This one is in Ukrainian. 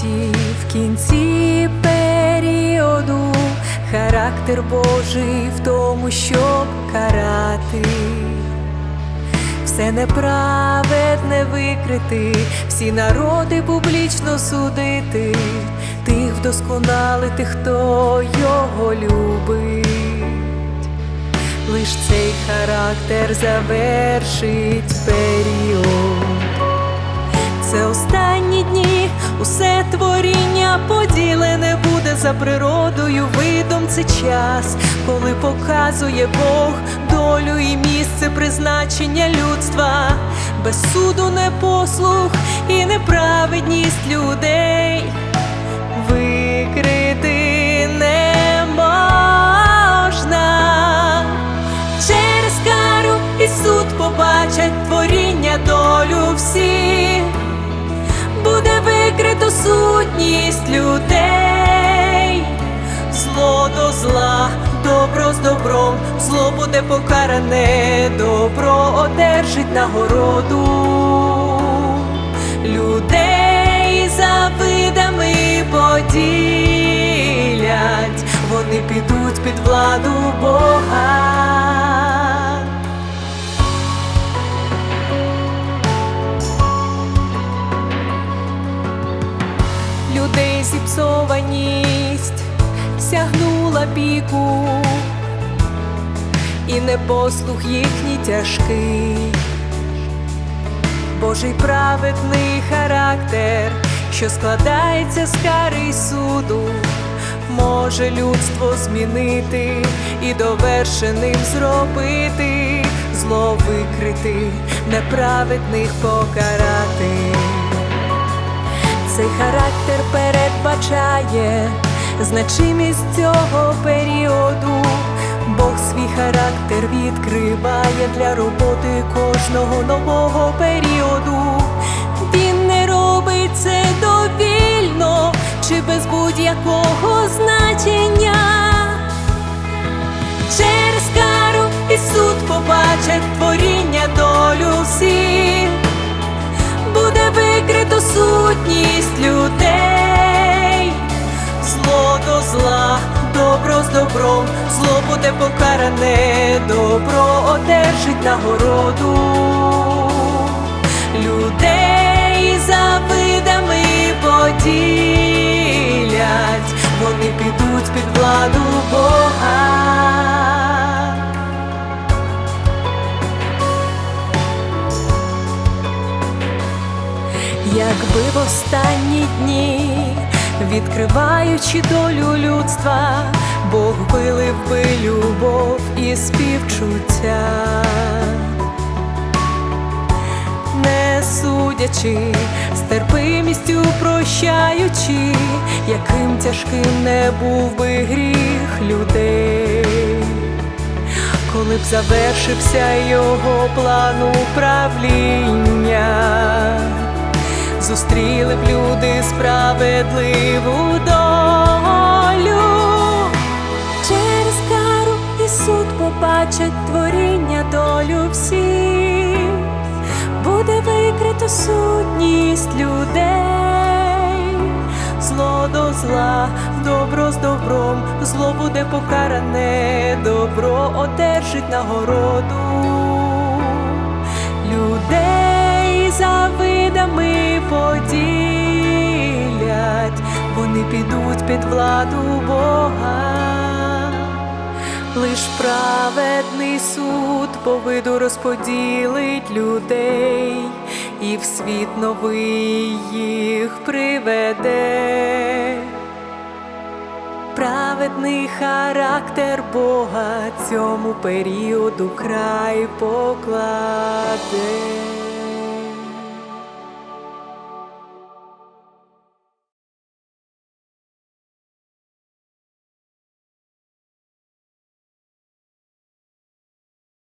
кінці, в кінці періоду характер Божий в тому, щоб карати. Все неправедне викрити, всі народи публічно судити, тих вдосконалити, хто його любить. Лиш цей характер завершить за природою. Видом це час, коли показує Бог долю і місце призначення людства, без суду непослух і неправедність людей викрити не. Через кару і суд побачать творіння долю всі, буде викрито сутність людей, добром, зло буде покаране, добро одержить нагороду. Людей за видами поділять, вони підуть під владу Бога. Людей зіпсованість сягнула піку, і непослух їхній тяжкий. Божий праведний характер, що складається з кари й суду, може людство змінити і довершеним зробити, зло викрити, неправедних покарати. Цей характер передбачає значимість цього періоду. Характер відкриває для роботи кожного нового періоду. Він не робить це довільно чи без будь-якого значення. Через кару і суд побачать творіння долю всіх буде викрито сутність людей, зло до зла, добро з добром, зло буде покаране, добро одержить нагороду. Людей за видами поділять, вони підуть під владу Бога. Якби в останні дні, відкриваючи долю людства, Бог вилив би любов і співчуття, не судячи, з терпимістю прощаючи, яким тяжким не був би гріх людей. Коли б завершився його план управління, зустріли б люди справедливу долю. Через кару і суд побачать творіння долю всіх, буде викрито сутність людей, зло до зла, добро з добром, зло буде покаране, добро одержить нагороду. Під владу Бога. Лиш праведний суд по виду розподілить людей і в світ новий їх приведе. Праведний характер Бога цьому періоду край покладе.